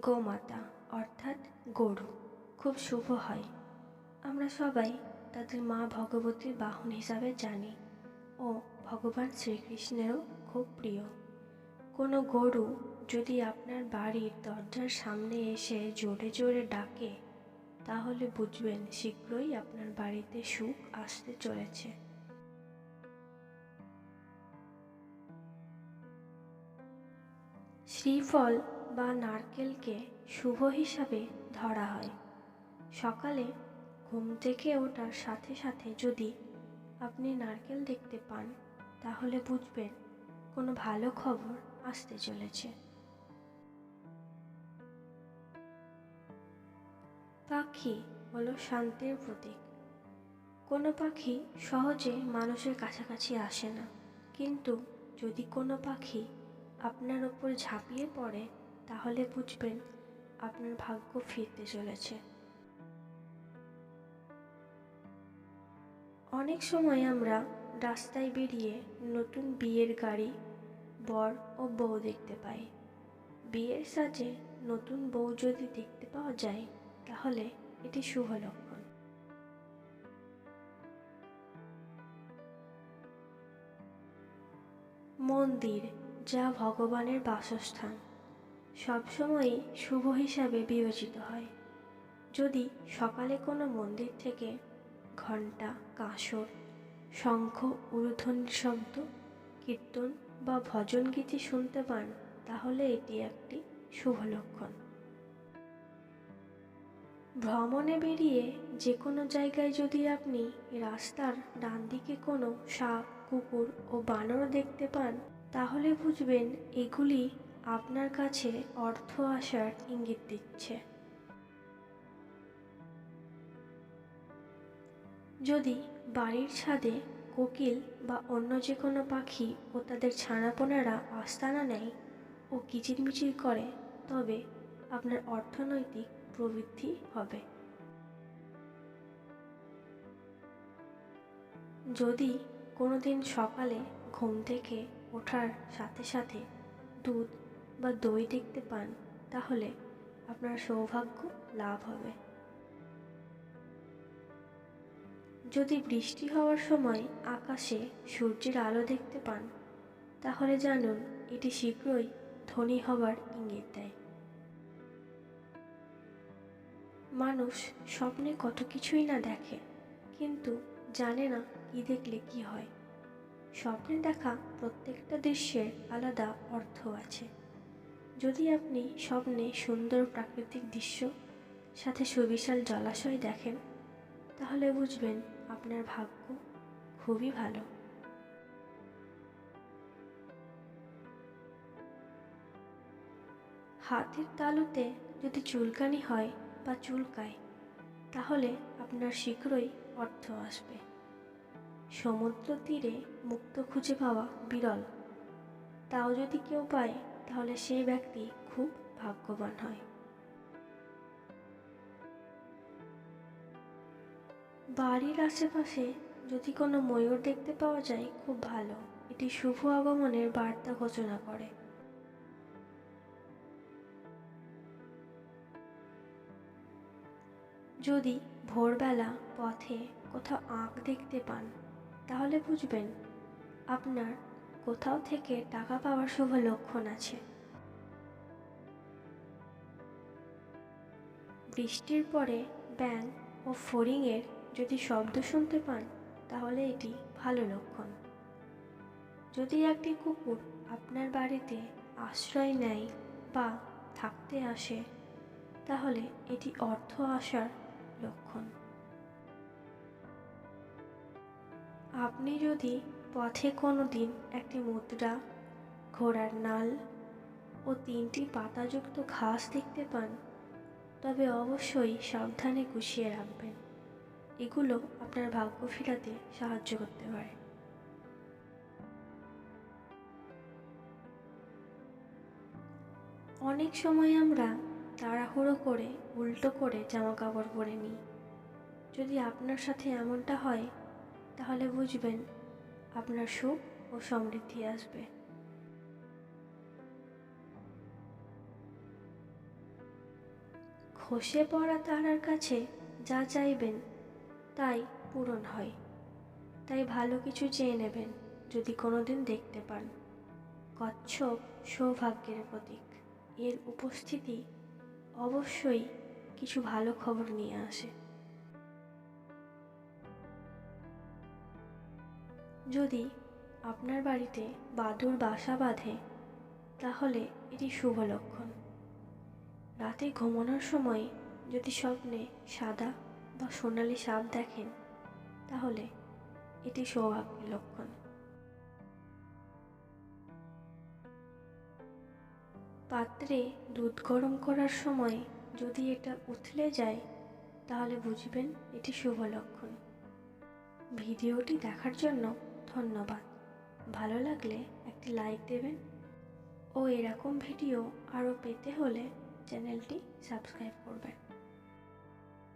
গোমাতা, অর্থাৎ গরু। খুব শুভ হয়। আমরা সবাই তাদের মা ভগবতীর বাহন হিসাবে জানি ও ভগবান শ্রীকৃষ্ণেরও খুব প্রিয়। কোনো গরু যদি আপনার বাড়ির দরজার সামনে এসে জোরে জোরে ডাকে, তাহলে বুঝবেন শীঘ্রই আপনার বাড়িতে সুখ আসতে চলেছে। শ্রীফল বা নারকেলকে শুভ হিসাবে ধরা হয়। সকালে ঘুম থেকে ওঠার সাথে সাথে যদি আপনি নারকেল দেখতে পান, তাহলে বুঝবেন কোনো ভালো খবর আসতে চলেছে। পাখি হলো শান্তির প্রতীক। কোনো পাখি সহজে মানুষের কাছাকাছি আসে না। কিন্তু যদি কোনো পাখি আপনার ওপর ঝাঁপিয়ে পড়ে তাহলে বুঝবেন আপনার ভাগ্য ফিরতে চলেছে। অনেক সময় আমরা রাস্তায় বেরিয়ে নতুন বিয়ের গাড়ি, বর ও বউ দেখতে পাই। বিয়ের সাজে নতুন বউ যদি দেখতে পাওয়া যায়, তাহলে এটি শুভ লক্ষণ। মন্দির, যা ভগবানের বাসস্থান। সবসময়ই শুভ হিসাবে বিবেচিত হয়। যদি সকালে কোনো মন্দির থেকে ঘণ্টা, কাঁসর, শঙ্খ উলুধ্বনির শব্দ, কীর্তন বা ভজন গীতি শুনতে পান, তাহলে এটি একটি শুভ লক্ষণ। ভ্রমণে বেরিয়ে যে কোনো জায়গায় যদি আপনি রাস্তার ডান দিকে কোনো সাপ, কুকুর ও বানর দেখতে পান, তাহলে বুঝবেন এগুলি আপনার কাছে অর্থ আসার ইঙ্গিত দিচ্ছে। যদি বাড়ির ছাদে কোকিল বা অন্য যে কোনো পাখি ও তাদের ছানাপোনারা আস্তানা নেয় ও কিচিরমিচির করে, তবে আপনার অর্থনৈতিক প্রবৃদ্ধি হবে। যদি কোনো দিন সকালে ঘুম থেকে ওঠার সাথে সাথে দুধ বা দই দেখতে পান, তাহলে আপনার সৌভাগ্য লাভ হবে। যদি বৃষ্টি হওয়ার সময় আকাশে সূর্যের আলো দেখতে পান, তাহলে জানুন এটি শীঘ্রই ধনী হবার ইঙ্গিত দেয়। মানুষ স্বপ্নে কত কিছুই না দেখে, কিন্তু জানে না কি দেখলে কি হয়। স্বপ্নে দেখা প্রত্যেকটা দৃশ্যের আলাদা অর্থ আছে। যদি আপনি স্বপ্নে সুন্দর প্রাকৃতিক দৃশ্য, সাথে সুবিশাল জলাশয় দেখেন, তাহলে বুঝবেন আপনার ভাগ্য খুবই ভালো। হাতের তালুতে যদি চুলকানি হয় বা চুলকায়, তাহলে আপনার শীঘ্রই অর্থ আসবে। সমুদ্র তীরে মুক্ত খুঁজে পাওয়া বিরল। তাও যদি কেউ পায় তাহলে সেই ব্যক্তি খুব ভাগ্যবান হয়। বাড়ির আশেপাশে যদি কোনো ময়ূর দেখতে পাওয়া যায়, খুব ভালো। এটি শুভ আগমনের বার্তা ঘোষণা করে। যদি ভোরবেলা পথে কোথাও আঁক দেখতে পান, তাহলে বুঝবেন আপনার কোথাও থেকে টাকা পাওয়ার শুভ লক্ষণ আছে। বৃষ্টির পরে ব্যাং ও ফড়িংয়ের যদি শব্দ শুনতে পান, তাহলে এটি ভালো লক্ষণ। যদি একটি কুকুর আপনার বাড়িতে আশ্রয় নেয় বা থাকতে আসে, তাহলে এটি অর্থ আসার লক্ষণ। আপনি যদি পথে কোনো দিন একটি মুদ্রা ঘোড়ার নাল ও তিনটি পাতাযুক্ত ঘাস দেখতে পান, তবে অবশ্যই সাবধানে গুছিয়ে রাখবেন। এগুলো আপনার ভাগ্য ফেরাতে সাহায্য করতে পারে। অনেক সময় আমরা তাড়াহুড়ো করে উল্টো করে জামা কাপড় পরে নিই। যদি আপনার সাথে এমনটা হয়, তাহলে বুঝবেন আপনার সুখ ও সমৃদ্ধি আসবে। খসে পড়া তারার কাছে যা চাইবেন, তাই পূরণ হয়। তাই ভালো কিছু চেয়ে নেবেন, যদি কোনোদিন দেখতে পান। কচ্ছপ সৌভাগ্যের প্রতীক। এর উপস্থিতি অবশ্যই কিছু ভালো খবর নিয়ে আসে। যদি আপনার বাড়িতে বাদুর বাসা বাঁধে, তাহলে এটি শুভ লক্ষণ। রাতে ঘুমানোর সময় যদি স্বপ্নে সাদা বা সোনালি সাপ দেখেন, তাহলে এটি সৌভাগ্যের লক্ষণ। পাত্রে দুধ গরম করার সময় যদি এটা উথলে যায়, তাহলে বুঝবেন এটি শুভ লক্ষণ। ভিডিওটি দেখার জন্য ধন্যবাদ। ভালো লাগলে একটি লাইক দেবেন। ও এরকম ভিডিও আরও পেতে হলে চ্যানেলটি সাবস্ক্রাইব করবেন।